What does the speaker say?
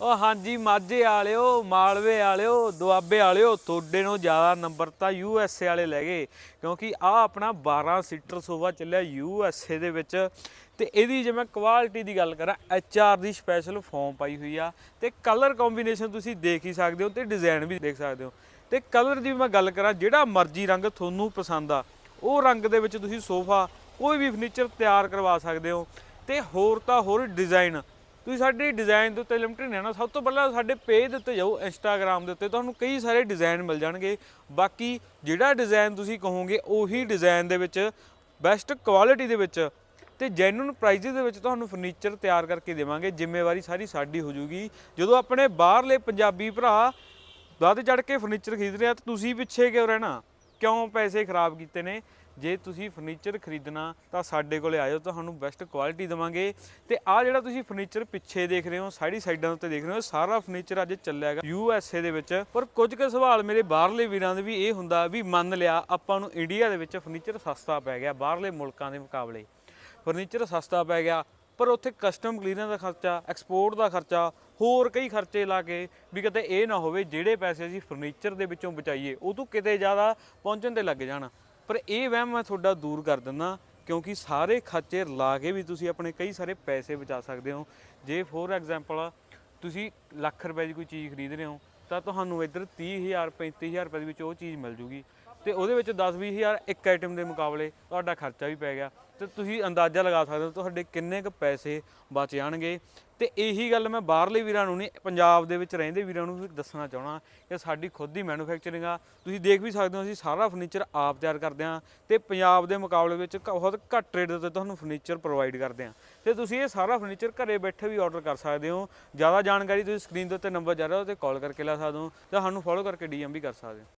ਉਹ ਹਾਂਜੀ, ਮਾਝੇ ਵਾਲਿਓ, ਮਾਲਵੇ ਵਾਲਿਓ, ਦੁਆਬੇ ਵਾਲਿਓ, ਤੁਹਾਡੇ ਨੂੰ ਜ਼ਿਆਦਾ ਨੰਬਰ ਤਾਂ ਯੂ ਐਸ ਏ ਵਾਲੇ ਲੈ ਗਏ। ਕਿਉਂਕਿ ਆ ਆਪਣਾ 12 ਸੀਟਰ ਸੋਫਾ ਚੱਲਿਆ ਯੂ ਐਸ ਏ ਦੇ ਵਿੱਚ। ਤੇ ਇਹਦੀ ਜੇ ਮੈਂ ਕੁਆਲਿਟੀ ਦੀ ਗੱਲ ਕਰਾਂ, ਐਚ ਆਰ ਦੀ ਸਪੈਸ਼ਲ ਫੋਮ ਪਾਈ ਹੋਈ ਆ। ਤੇ ਕਲਰ ਕੰਬੀਨੇਸ਼ਨ ਤੁਸੀਂ ਦੇਖ ਹੀ ਸਕਦੇ ਹੋ ਤੇ ਡਿਜ਼ਾਈਨ ਵੀ ਦੇਖ ਸਕਦੇ ਹੋ। ਤੇ ਕਲਰ ਦੀ ਮੈਂ ਗੱਲ ਕਰਾਂ, ਜਿਹੜਾ ਮਰਜ਼ੀ ਰੰਗ ਤੁਹਾਨੂੰ ਪਸੰਦ ਆ, ਉਹ ਰੰਗ ਦੇ ਵਿੱਚ ਤੁਸੀਂ ਸੋਫਾ, ਕੋਈ ਵੀ ਫਰਨੀਚਰ ਤਿਆਰ ਕਰਵਾ ਸਕਦੇ ਹੋ। ਤੇ ਹੋਰ ਤਾਂ ਹੋਰ ਡਿਜ਼ਾਈਨ ਤੁਸੀਂ ਸਾਡੇ ਡਿਜ਼ਾਈਨ ਦੇ ਉੱਤੇ ਲਿਮਟਡ ਨਹੀਂ ਨਾ ਸਭ ਤੋਂ ਪਹਿਲਾਂ ਸਾਡੇ ਪੇਜ ਦੇ ਉੱਤੇ ਜਾਓ ਇੰਸਟਾਗ੍ਰam ਦੇ ਉੱਤੇ। ਤੁਹਾਨੂੰ ਕਈ ਸਾਰੇ ਡਿਜ਼ਾਈਨ ਮਿਲ ਜਾਣਗੇ। ਬਾਕੀ ਜਿਹੜਾ ਡਿਜ਼ਾਈਨ ਤੁਸੀਂ ਕਹੋਗੇ, ਉਹੀ ਡਿਜ਼ਾਈਨ ਦੇ ਵਿੱਚ ਬੈਸਟ ਕੁਆਲਿਟੀ ਦੇ ਵਿੱਚ ਤੇ ਜੈਨੂਨ ਪ੍ਰਾਈਜ਼ ਦੇ ਵਿੱਚ ਤੁਹਾਨੂੰ ਫਰਨੀਚਰ ਤਿਆਰ ਕਰਕੇ ਦੇਵਾਂਗੇ। ਜ਼ਿੰਮੇਵਾਰੀ ਸਾਰੀ ਸਾਡੀ ਹੋ ਜੂਗੀ ਜਦੋਂ ਆਪਣੇ ਬਾਹਰਲੇ ਪੰਜਾਬੀ ਭਰਾ ਵੱਧ ਚੜ ਕੇ ਫਰਨੀਚਰ ਖਰੀਦ ਰਿਹਾ, ਤਾਂ ਤੁਸੀਂ ਪਿੱਛੇ ਕਿਉਂ ਰਹਿਣਾ? ਕਿਉਂ ਪੈਸੇ ਖਰਾਬ ਕੀਤੇ ਨੇ? ਜੇ ਤੁਸੀਂ ਫਰਨੀਚਰ ਖਰੀਦਣਾ ਤਾਂ ਸਾਡੇ ਕੋਲੇ ਆਇਓ, ਤੁਹਾਨੂੰ ਬੈਸਟ ਕੁਆਲਿਟੀ ਦੇਵਾਂਗੇ। ਤੇ ਆ ਜਿਹੜਾ ਤੁਸੀਂ ਫਰਨੀਚਰ ਪਿੱਛੇ ਦੇਖ ਰਹੇ ਹੋ ਸਾਡੀ ਸਾਈਡਾਂ ਉੱਤੇ ਦੇਖ ਰਹੇ ਹੋ, ਸਾਰਾ ਫਰਨੀਚਰ ਅੱਜ ਚੱਲਿਆ ਹੈਗਾ ਯੂ ਐਸ ਏ ਦੇ ਵਿੱਚ। ਪਰ ਕੁਝ ਕੁ ਸਵਾਲ ਮੇਰੇ ਬਾਹਰਲੇ ਵੀਰਾਂ ਦੇ ਵੀ ਇਹ ਹੁੰਦਾ ਵੀ ਮੰਨ ਲਿਆ, ਆਪਾਂ ਨੂੰ ਇੰਡੀਆ ਦੇ ਵਿੱਚ ਫਰਨੀਚਰ ਸਸਤਾ ਪੈ ਗਿਆ ਬਾਹਰਲੇ ਮੁਲਕਾਂ ਦੇ ਮੁਕਾਬਲੇ। ਫਰਨੀਚਰ ਸਸਤਾ ਪੈ ਗਿਆ, ਪਰ ਉੱਥੇ ਕਸਟਮ ਕਲੀਅਰੈਂਸ ਦਾ ਖਰਚਾ ਐਕਸਪੋਰਟ ਦਾ ਖਰਚਾ, ਹੋਰ ਕਈ ਖਰਚੇ ਲਾ ਕੇ ਵੀ ਕਿਤੇ ਇਹ ਨਾ ਹੋਵੇ, ਜਿਹੜੇ ਪੈਸੇ ਅਸੀਂ ਫਰਨੀਚਰ ਦੇ ਵਿੱਚੋਂ ਬਚਾਈਏ, ਉਹ ਤੋਂ ਕਿਤੇ ਜ਼ਿਆਦਾ ਪਹੁੰਚਣ ਤੇ ਲੱਗ ਜਾਣ। ਪਰ ਇਹ ਵਹਿਮ ਮੈਂ ਤੁਹਾਡਾ ਦੂਰ ਕਰ ਦਿੰਦਾ, ਕਿਉਂਕਿ ਸਾਰੇ ਖਰਚੇ ਲਾ ਕੇ ਵੀ ਤੁਸੀਂ ਆਪਣੇ ਕਈ ਸਾਰੇ ਪੈਸੇ ਬਚਾ ਸਕਦੇ ਹੋ। ਜੇ ਫੋਰ ਐਗਜ਼ਾਮਪਲ ਤੁਸੀਂ ਲੱਖ ਰੁਪਏ ਦੀ ਕੋਈ ਚੀਜ਼ ਖਰੀਦ ਰਹੇ ਹੋ, ਤਾਂ ਤੁਹਾਨੂੰ ਇੱਧਰ 30000 35000 ਰੁਪਏ ਦੇ ਵਿੱਚ ਉਹ ਚੀਜ਼ ਮਿਲ ਜੂਗੀ। ਤੇ ਉਹਦੇ ਵਿੱਚ 10-20000 ਇੱਕ ਆਈਟਮ ਦੇ ਮੁਕਾਬਲੇ ਤੁਹਾਡਾ ਖਰਚਾ ਵੀ ਪੈ ਗਿਆ ਤੇ ਤੁਸੀਂ ਅੰਦਾਜ਼ਾ ਲਗਾ ਸਕਦੇ ਹੋ ਤੁਹਾਡੇ ਕਿੰਨੇ ਕੁ ਪੈਸੇ ਬਚ ਜਾਣਗੇ। ਤੇ ਇਹੀ ਗੱਲ ਮੈਂ ਬਾਹਰਲੇ ਵੀਰਾਂ ਨੂੰ ਨਹੀਂ, ਪੰਜਾਬ ਦੇ ਵਿੱਚ ਰਹਿੰਦੇ ਵੀਰਾਂ ਨੂੰ ਵੀ ਦੱਸਣਾ ਚਾਹਣਾ ਕਿ ਸਾਡੀ ਖੁਦ ਦੀ ਮੈਨੂਫੈਕਚਰਿੰਗ ਆ। ਤੁਸੀਂ ਦੇਖ ਵੀ ਸਕਦੇ ਹੋ ਅਸੀਂ ਸਾਰਾ ਫਰਨੀਚਰ ਆਪ ਤਿਆਰ ਕਰਦੇ ਹਾਂ ਤੇ ਪੰਜਾਬ ਦੇ ਮੁਕਾਬਲੇ ਵਿੱਚ ਕ- ਬਹੁਤ ਘੱਟ ਰੇਟ ਦੇ ਉੱਤੇ ਤੁਹਾਨੂੰ ਫਰਨੀਚਰ ਪ੍ਰੋਵਾਈਡ ਕਰਦੇ ਹਾਂ। ਤੇ ਤੁਸੀਂ ਇਹ ਸਾਰਾ ਫਰਨੀਚਰ ਘਰੇ ਬੈਠੇ ਵੀ ਆਰਡਰ ਕਰ ਸਕਦੇ ਹੋ। ਜ਼ਿਆਦਾ ਜਾਣਕਾਰੀ ਤੁਸੀਂ ਸਕਰੀਨ ਦੇ ਉੱਤੇ ਨੰਬਰ ਜਾ ਰਿਹਾ ਉਹ ਤੇ ਕਾਲ ਕਰਕੇ ਲੈ ਸਕਦੇ ਹੋ ਜਾਂ ਸਾਨੂੰ ਫੋਲੋ ਕਰਕੇ ਡੀਐਮ ਵੀ ਕਰ ਸਕਦੇ ਹੋ।